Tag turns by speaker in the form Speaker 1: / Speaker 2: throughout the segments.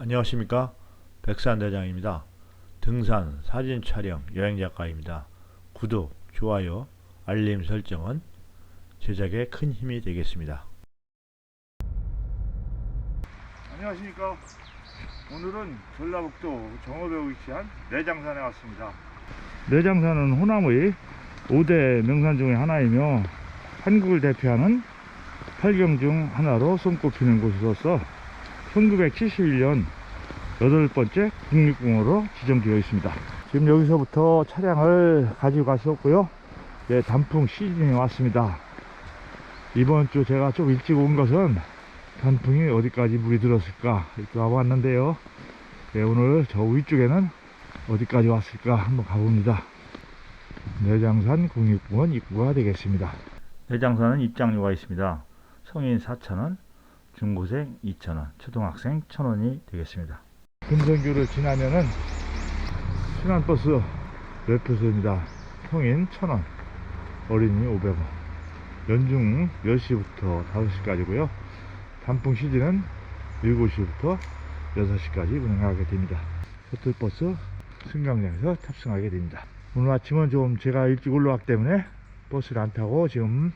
Speaker 1: 안녕하십니까 백산 대장입니다. 등산, 사진 촬영, 여행 작가입니다. 구독, 좋아요, 알림 설정은 제작에 큰 힘이 되겠습니다. 안녕하십니까 오늘은 전라북도 정읍에 위치한 내장산에 왔습니다. 내장산은 호남의 5대 명산 중의 하나이며 한국을 대표하는 팔경 중 하나로 손꼽히는 곳으로서 1971년 여덟 번째 국립공원으로 지정되어 있습니다. 지금 여기서부터 차량을 가지고 갔었고요. 네, 단풍 시즌이 왔습니다. 이번 주 제가 좀 일찍 온 것은 단풍이 어디까지 물이 들었을까 이렇게 와봤는데요. 네, 오늘 저 위쪽에는 어디까지 왔을까 한번 가봅니다. 내장산 국립공원 입구가 되겠습니다. 내장산은 입장료가 있습니다. 성인 4,000원, 중고생 2,000원, 초등학생 1,000원이 되겠습니다. 금성교를 지나면은 신안버스 웹표소입니다. 성인 1,000원, 어린이 500원. 연중 10시부터 5시까지고요. 단풍 시즌은 7시부터 6시까지 운행하게 됩니다. 셔틀버스 승강장에서 탑승하게 됩니다. 오늘 아침은 좀 제가 일찍 올라왔기 때문에 버스를 안 타고 지금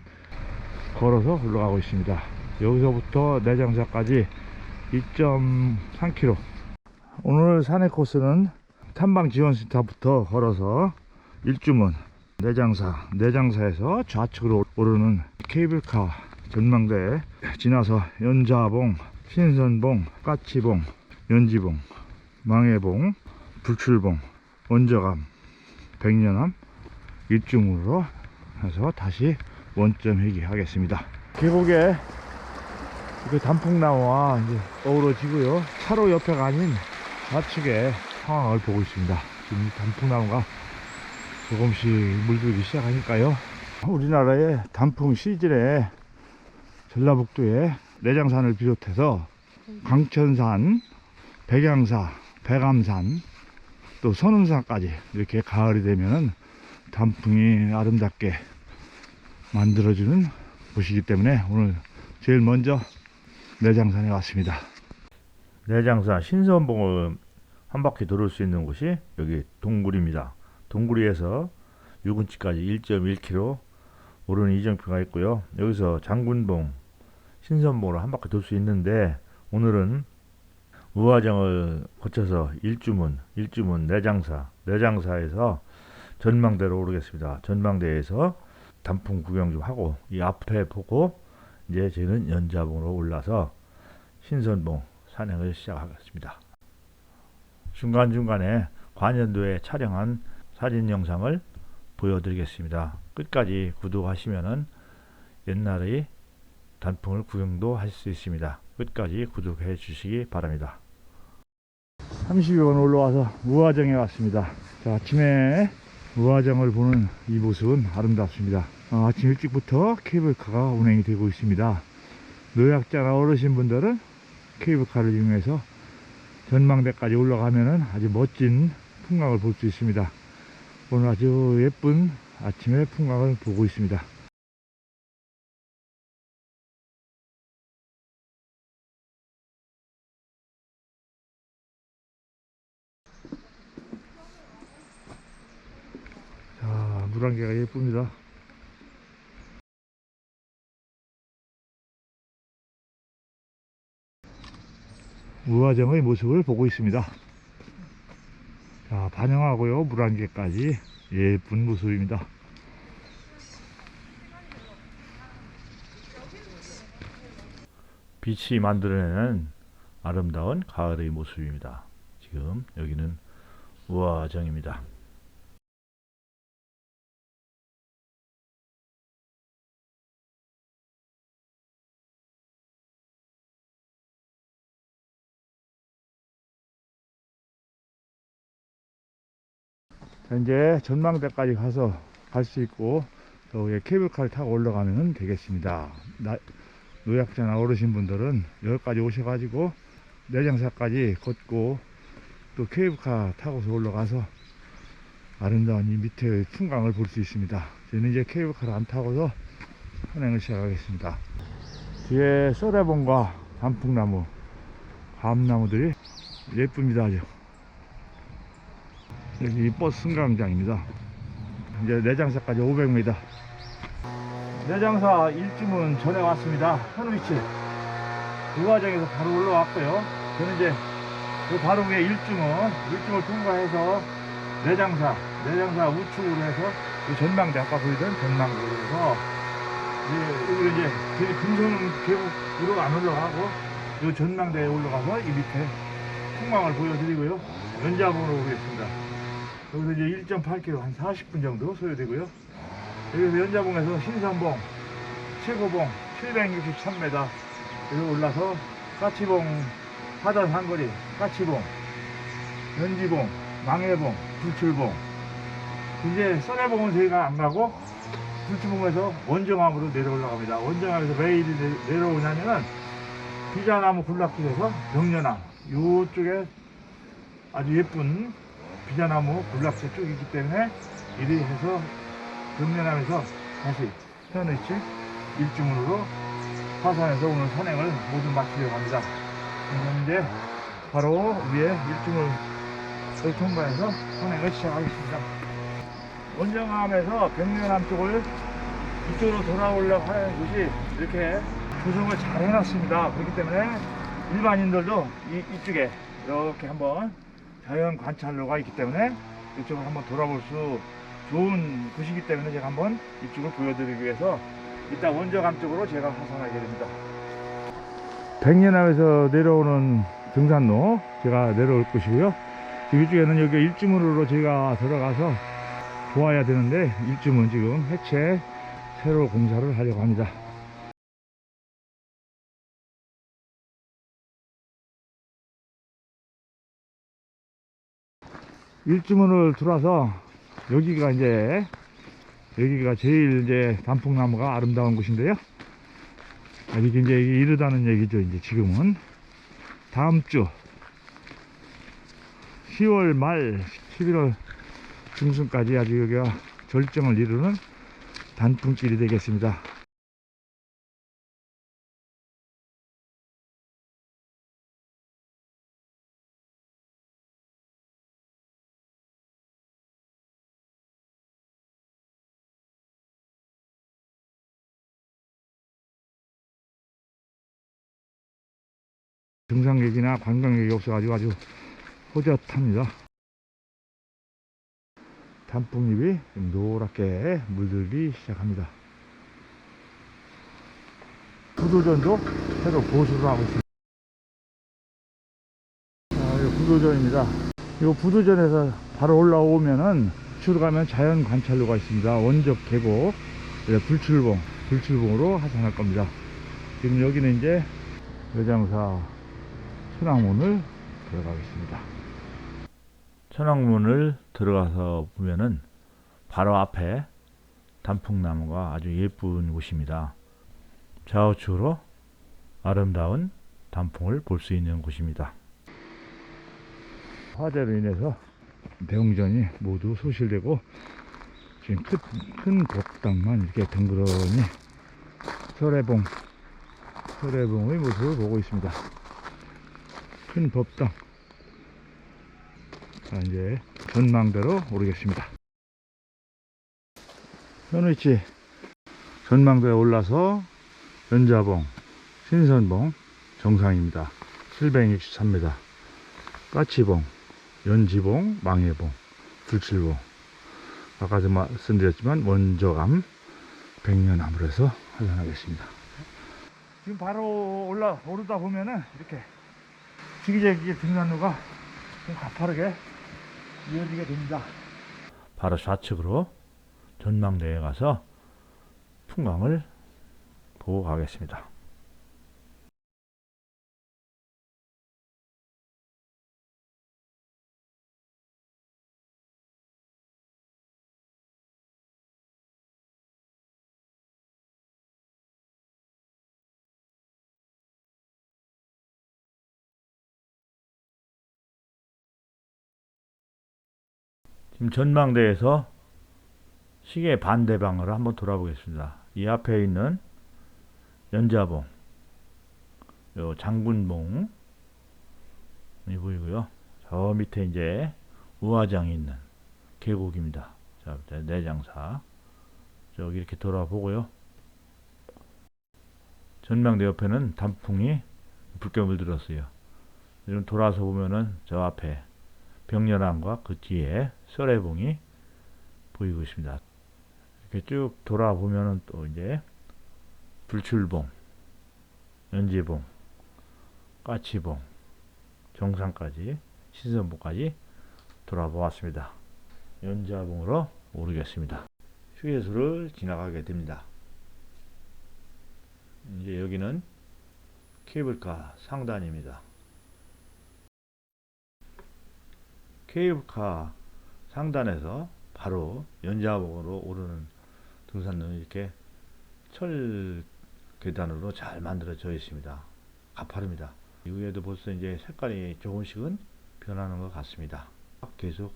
Speaker 1: 걸어서 올라가고 있습니다. 여기서부터 내장사까지 2.3km. 오늘 산의 코스는 탐방지원센터부터 걸어서 일주문 내장사, 내장사에서 좌측으로 오르는 케이블카 전망대에 지나서 연자봉, 신선봉, 까치봉, 연지봉, 망해봉, 불출봉, 원저감, 백년암, 일중으로 해서 다시 원점 회귀하겠습니다. 계곡에 그 단풍나무와 이제 어우러지고요. 차로 옆에가 아닌 좌측에 상황을 보고 있습니다. 지금 이 단풍나무가 조금씩 물들기 시작하니까요. 우리나라의 단풍 시즌에 전라북도의 내장산을 비롯해서 강천산, 백양사, 백암산, 또 선운산까지 이렇게 가을이 되면은 단풍이 아름답게 만들어주는 곳이기 때문에 오늘 제일 먼저 내장산에 왔습니다. 내장산 신선봉을 한 바퀴 돌을 수 있는 곳이 여기 동굴입니다. 동굴리에서 유근치까지 1.1km 오르는 이정표가 있고요. 여기서 장군봉, 신선봉으로 한 바퀴 돌 수 있는데 오늘은 우화정을 거쳐서 일주문, 일주문 내장사, 내장사에서 전망대로 오르겠습니다. 전망대에서 단풍 구경 좀 하고 이 앞에 보고 이제 저는 연자봉으로 올라서 신선봉 산행을 시작하겠습니다. 중간중간에 관현도에 촬영한 사진 영상을 보여드리겠습니다. 끝까지 구독하시면은 옛날의 단풍을 구경도 하실 수 있습니다. 끝까지 구독해 주시기 바랍니다. 30여 번 올라와서 우화정에 왔습니다. 자, 아침에 우화정을 보는 이 모습은 아름답습니다. 어, 아침 일찍부터 케이블카가 운행이 되고 있습니다. 노약자나 어르신분들은 케이블카를 이용해서 전망대까지 올라가면은 아주 멋진 풍광을 볼 수 있습니다. 오늘 아주 예쁜 아침의 풍광을 보고 있습니다. 자, 물안개가 예쁩니다. 우화정의 모습을 보고 있습니다. 자, 반영하고요. 물안개까지 예쁜 모습입니다. 빛이 만들어내는 아름다운 가을의 모습입니다. 지금 여기는 우화정입니다. 자, 이제 전망대까지 가서 갈 수 있고 저 위에 케이블카를 타고 올라가면 되겠습니다. 나- 노약자나 어르신분들은 여기까지 오셔가지고 내장사까지 걷고 또 케이블카 타고서 올라가서 아름다운 이 밑의 풍광을 볼 수 있습니다. 저는 이제 케이블카를 안 타고서 산행을 시작하겠습니다. 뒤에 쏘레봉과 단풍나무, 감나무들이 예쁩니다 아주 여기 버스 승강장입니다. 이제 내장사까지 500m 내장사 일주문 전에 왔습니다. 현 위치. 그 과정에서 바로 올라왔고요. 저는 이제 그 바로 위에 일중은 일중을 통과해서 내장사 내장사 우측으로 해서 그 전망대 아까 보이던 전망대로 해서 이제 여기로 이제 저희 금성 계곡으로 안 올라가고 이 전망대에 올라가서 이 밑에 풍광을 보여드리고요. 연자봉으로 오겠습니다 여기서 이제 1.8km 한 40분 정도 소요되고요. 여기서 연자봉에서 신선봉 최고봉 763m 여기 올라서 까치봉 하단 상거리 까치봉 연지봉 망해봉 불출봉. 이제 써내봉은 저희가 안 가고 불출봉에서 원정암으로 내려 올라갑니다. 원정암에서 내- 내려오냐면은 비자나무 군락길에서 병년암 요쪽에 아주 예쁜 비자나무 군락지 쪽이기 때문에 이리 해서 병년암에서 다시 현의치 일주문으로 화산에서 오늘 산행을 모두 마치려고 합니다. 이제 바로 위에 일중을 통과해서 산행을 시작하겠습니다. 원정암에서 백년암 쪽을 이쪽으로 돌아오려고 하는 곳이 이렇게 조성을 잘 해놨습니다. 그렇기 때문에 일반인들도 이, 이쪽에 이렇게 한번 자연 관찰로가 있기 때문에 이쪽을 한번 돌아볼 수 좋은 곳이기 때문에 제가 한번 이쪽을 보여드리기 위해서 이따 원정암 쪽으로 제가 하산하게 됩니다. 백년암에서 내려오는 등산로 제가 내려올 곳이고요. 이쪽에는 여기 일주문으로 제가 들어가서 보아야 되는데 일주문 지금 해체 새로 공사를 하려고 합니다. 일주문을 들어와서 여기가 이제 여기가 제일 이제 단풍나무가 아름다운 곳인데요. 아, 이게 이제 이르다는 얘기죠. 이제 지금은 다음 주 10월 말 11월 중순까지 아주 여기가 절정을 이루는 단풍길이 되겠습니다. 등산객이나 관광객이 없어가지고 아주 호젓합니다. 단풍잎이 좀 노랗게 물들기 시작합니다. 구도전도 새로 보수를 하고 있습니다. 아, 이거 구도전입니다. 이 구도전에서 바로 올라오면은 주로 가면 자연 관찰로가 있습니다. 원적 계곡, 네, 불출봉, 불출봉으로 하산할 겁니다. 지금 여기는 이제 여장사 천왕문을 들어가겠습니다. 천왕문을 들어가서 보면은 바로 앞에 단풍나무가 아주 예쁜 곳입니다. 좌우측으로 아름다운 단풍을 볼 수 있는 곳입니다. 화재로 인해서 대웅전이 모두 소실되고 지금 큰, 큰 법당만 이렇게 덩그러니 설해봉 설해봉의 모습을 보고 있습니다. 큰 법당. 자, 이제 전망대로 오르겠습니다. 현위치 전망대에 올라서 연자봉, 신선봉 정상입니다. 763m. 까치봉, 연지봉, 망해봉, 불칠봉. 아까도 말씀드렸지만 원저감 백년암으로 해서 한잔하겠습니다. 지금 바로 올라 오르다 보면은 이렇게 지기재기 등산로가 좀 가파르게 이어지게 됩니다. 바로 좌측으로 전망대에 가서 풍광을 보고 가겠습니다. 전망대에서 시계 반대방으로 한번 돌아보겠습니다. 이 앞에 있는 연자봉, 요 장군봉 이 보이고요. 저 밑에 이제 우화장이 있는 계곡입니다. 자, 내장사. 저기 이렇게 돌아보고요. 전망대 옆에는 단풍이 붉게 물들었어요. 지금 돌아서 보면은 저 앞에 벽렬암과 그 뒤에 썰해봉이 보이고 있습니다. 이렇게 쭉 돌아보면은 또 이제 불출봉, 연지봉, 까치봉, 정상까지 신선봉까지 돌아보았습니다. 연자봉으로 오르겠습니다. 휴게소를 지나가게 됩니다. 이제 여기는 케이블카 상단입니다. 케이블카 상단에서 바로 연자봉으로 오르는 등산로는 이렇게 철 계단으로 잘 만들어져 있습니다. 가파릅니다. 이후에도 벌써 이제 색깔이 조금씩은 변하는 것 같습니다. 계속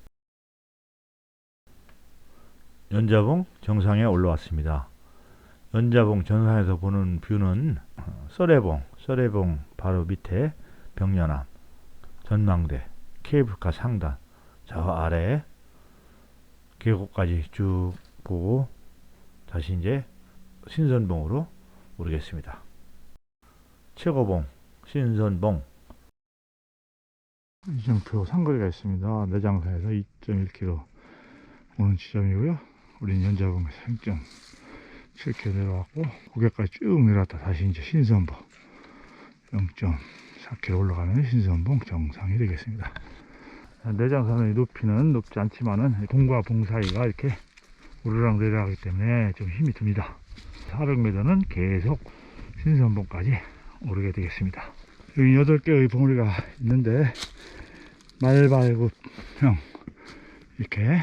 Speaker 1: 연자봉 정상에 올라왔습니다. 연자봉 정상에서 보는 뷰는 어, 썰해봉, 썰해봉 바로 밑에 벽연암, 전망대, 케이블카 상단, 저 아래 계곡까지 쭉 보고 다시 이제 신선봉으로 오르겠습니다. 최고봉, 신선봉 이정표 상거리가 있습니다. 내장사에서 2.1km 오는 지점이고요. 우리는 연자봉에서 0.7km 내려왔고 고개까지 쭉 내려왔다 다시 이제 신선봉 0.4km 올라가면 신선봉 정상이 되겠습니다. 내장산의 높이는 높지 않지만은 봉과 봉 사이가 이렇게 우르락 내려가기 때문에 좀 힘이 듭니다. 400m는 계속 신선봉까지 오르게 되겠습니다. 여기 8개의 봉우리가 있는데 말발굽형 이렇게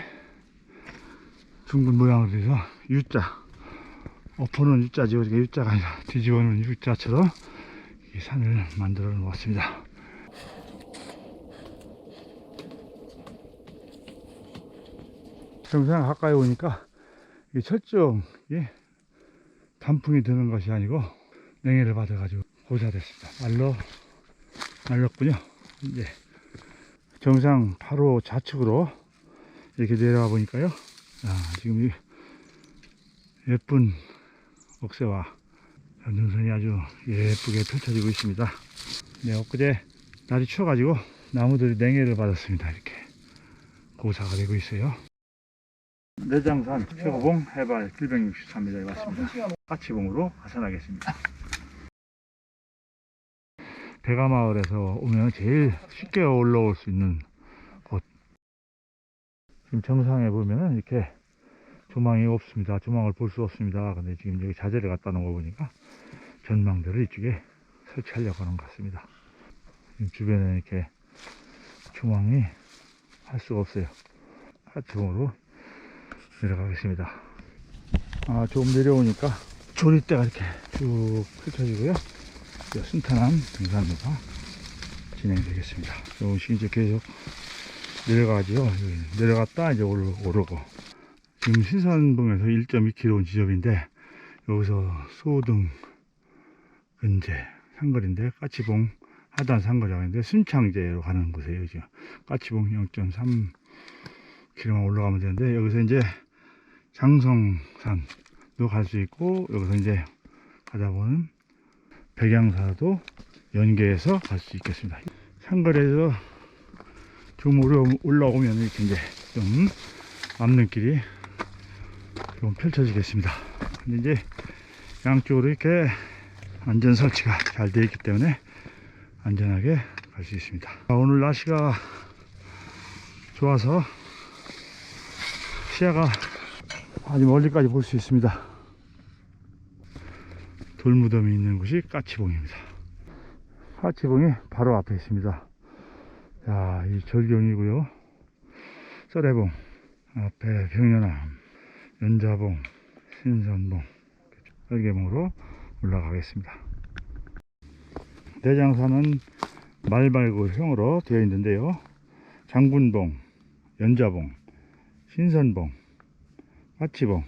Speaker 1: 둥근 모양으로 해서 U자 엎어놓은 U자지 이게 U자가 아니라 뒤집어놓은 U자처럼 이 산을 만들어 놓았습니다. 정상 가까이 오니까 이 철저히 단풍이 드는 것이 아니고 냉해를 받아가지고 고사됐습니다. 말로 말렸군요. 이제 정상 바로 좌측으로 이렇게 내려와 보니까요. 아, 지금 이 예쁜 억새와 연등선이 아주 예쁘게 펼쳐지고 있습니다. 네, 엊그제 날이 추워가지고 나무들이 냉해를 받았습니다. 이렇게 고사가 되고 있어요. 내장산 최고봉 해발 763m에 왔습니다. 까치봉으로 하산하겠습니다. 대가마을에서 오면 제일 쉽게 올라올 수 있는 곳. 지금 정상에 보면은 이렇게 조망이 없습니다. 조망을 볼 수 없습니다. 근데 지금 여기 자재를 갖다 놓은 거 보니까 전망대를 이쪽에 설치하려고 하는 것 같습니다. 주변에 이렇게 조망이 할 수가 없어요. 하트봉으로 내려가겠습니다. 아, 조금 내려오니까 조리대가 이렇게 쭉 펼쳐지고요. 순탄한 등산로가 진행되겠습니다. 조금씩 이제 계속 내려가죠. 내려갔다 이제 오르, 오르고. 지금 신선봉에서 1.2km 온 지점인데, 여기서 소등, 근제, 상거리인데, 까치봉, 하단 상거리인데, 순창제로 가는 곳이에요. 지금. 까치봉 0.3km만 올라가면 되는데, 여기서 이제 장성산도 갈 수 있고, 여기서 이제 가다 보면 백양사도 연계해서 갈 수 있겠습니다. 상거리에서 좀 올라오면 이렇게 이제 좀 앞눈길이 좀 펼쳐지겠습니다. 근데 이제 양쪽으로 이렇게 안전 설치가 잘 되어 있기 때문에 안전하게 갈 수 있습니다. 오늘 날씨가 좋아서 시야가 아주 멀리까지 볼 수 있습니다. 돌무덤이 있는 곳이 까치봉입니다. 까치봉이 바로 앞에 있습니다. 자, 이 절경이고요. 썰해봉, 앞에 병연암, 연자봉, 신선봉, 설계봉으로 올라가겠습니다. 대장산은 말발구형으로 되어 있는데요. 장군봉, 연자봉, 신선봉, 까치봉,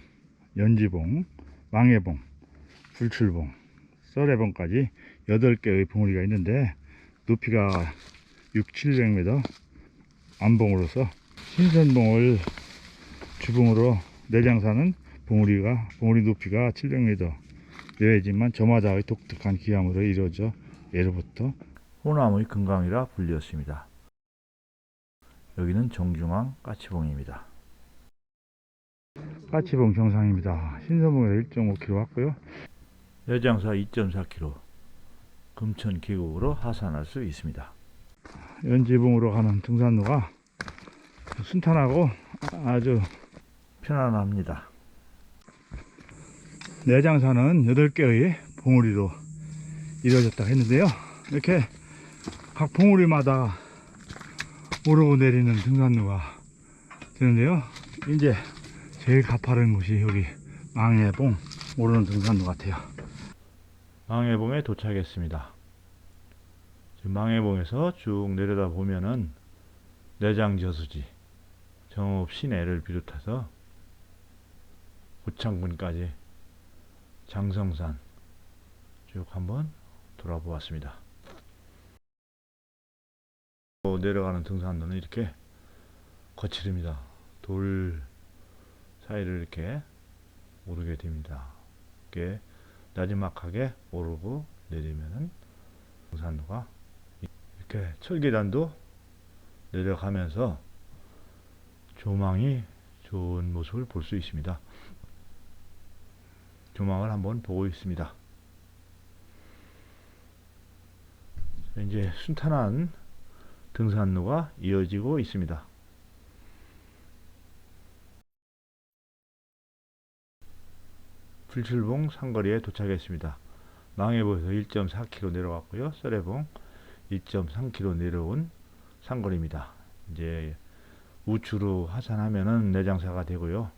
Speaker 1: 연지봉, 망해봉, 불출봉, 썰해봉까지 8개의 봉우리가 있는데 높이가 6, 700m 안봉으로서 신선봉을 주봉으로 내장사는 봉우리가 봉우리 높이가 700m 여해지만 저마다의 독특한 기암으로 이루어져 예로부터 호나무의 금강이라 불렸습니다. 여기는 정중앙 까치봉입니다. 까치봉 정상입니다. 신선봉에서 1.5km 왔고요. 여장사 2.4km 금천 계곡으로 하산할 수 있습니다. 연지봉으로 가는 등산로가 순탄하고 아주 편안합니다. 내장사는 8개의 봉우리로 이루어졌다고 했는데요. 이렇게 각 봉우리마다 오르고 내리는 등산로가 되는데요. 이제 제일 가파른 곳이 여기 망해봉 오르는 등산로 같아요. 망해봉에 도착했습니다. 지금 망해봉에서 쭉 내려다 보면은 내장저수지, 정읍 시내를 비롯해서 고창군까지 장성산 쭉 한번 돌아보았습니다. 또 내려가는 등산로는 이렇게 거칠입니다. 돌 사이를 이렇게 오르게 됩니다. 이렇게 나지막하게 오르고 내리면은 등산로가 이렇게 철계단도 내려가면서 조망이 좋은 모습을 볼 수 있습니다. 조망을 한번 보고 있습니다. 자, 이제 순탄한 등산로가 이어지고 있습니다. 불출봉 상거리에 도착했습니다. 망해보에서 1.4km 내려갔고요. 썰해봉 1.3km 내려온 상거리입니다. 이제 우측으로 하산하면은 내장사가 되고요.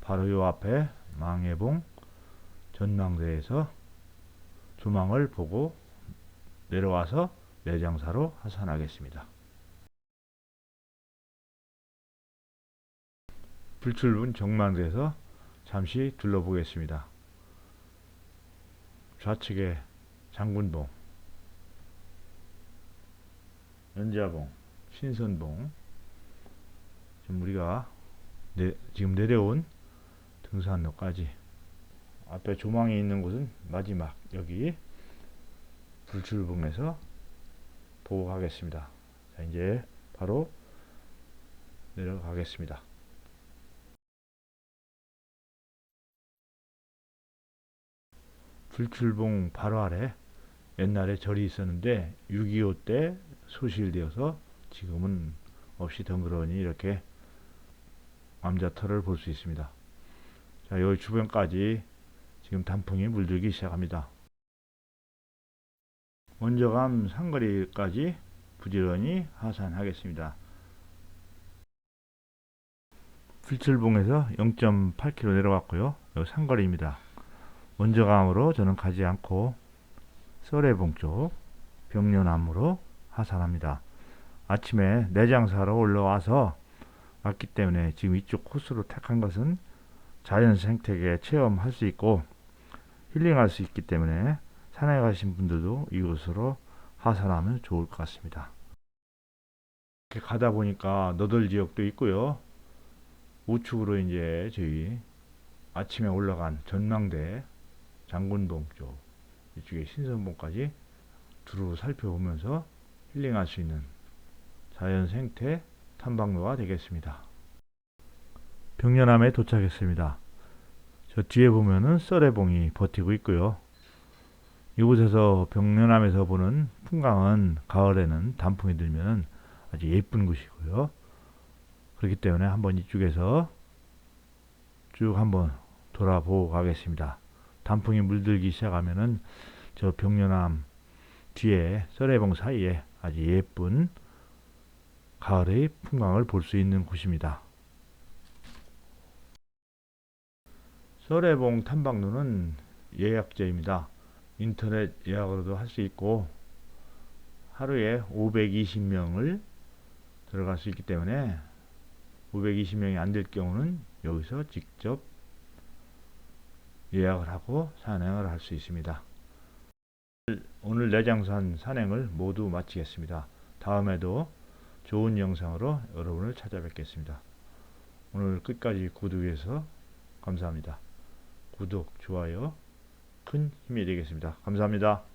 Speaker 1: 바로 요 앞에 망해봉 전망대에서 조망을 보고 내려와서 내장사로 하산하겠습니다. 불출분 정망대에서 잠시 둘러보겠습니다. 좌측에 장군봉, 연자봉, 신선봉, 지금 우리가 내, 지금 내려온 등산로까지 앞에 조망이 있는 곳은 마지막 여기 불출봉에서 보고 가겠습니다. 자, 이제 바로 내려가겠습니다. 불출봉 바로 아래 옛날에 절이 있었는데 6.25 때 소실되어서 지금은 없이 덩그러니 이렇게 암자터를 볼 수 있습니다. 자, 여기 주변까지 지금 단풍이 물들기 시작합니다. 먼저감 상거리까지 부지런히 하산하겠습니다. 불출봉에서 0.8km 내려갔고요. 여기 상거리입니다. 먼저감으로 저는 가지 않고 썰해봉 쪽 병련암으로 하산합니다. 아침에 내장사로 올라와서 왔기 때문에 지금 이쪽 코스로 택한 것은 자연 생태계 체험할 수 있고 힐링할 수 있기 때문에 산에 가신 분들도 이곳으로 하산하면 좋을 것 같습니다. 이렇게 가다 보니까 너덜 지역도 있고요. 우측으로 이제 저희 아침에 올라간 전망대 장군봉 쪽 이쪽에 신선봉까지 두루 살펴보면서 힐링할 수 있는 자연 생태 탐방로가 되겠습니다. 병련암에 도착했습니다. 저 뒤에 보면은 썰해봉이 버티고 있고요. 이곳에서 병련암에서 보는 풍광은 가을에는 단풍이 들면 아주 예쁜 곳이고요. 그렇기 때문에 한번 이쪽에서 쭉 한번 돌아보고 가겠습니다. 단풍이 물들기 시작하면은 저 병련암 뒤에 썰해봉 사이에 아주 예쁜 가을의 풍광을 볼 수 있는 곳입니다. 썰해봉 탐방로는 예약제입니다. 인터넷 예약으로도 할 수 있고 하루에 520명을 들어갈 수 있기 때문에 520명이 안 될 경우는 여기서 직접 예약을 하고 산행을 할 수 있습니다. 오늘 내장산 산행을 모두 마치겠습니다. 다음에도 좋은 영상으로 여러분을 찾아뵙겠습니다. 오늘 끝까지 구독해서 감사합니다. 구독, 좋아요 큰 힘이 되겠습니다. 감사합니다.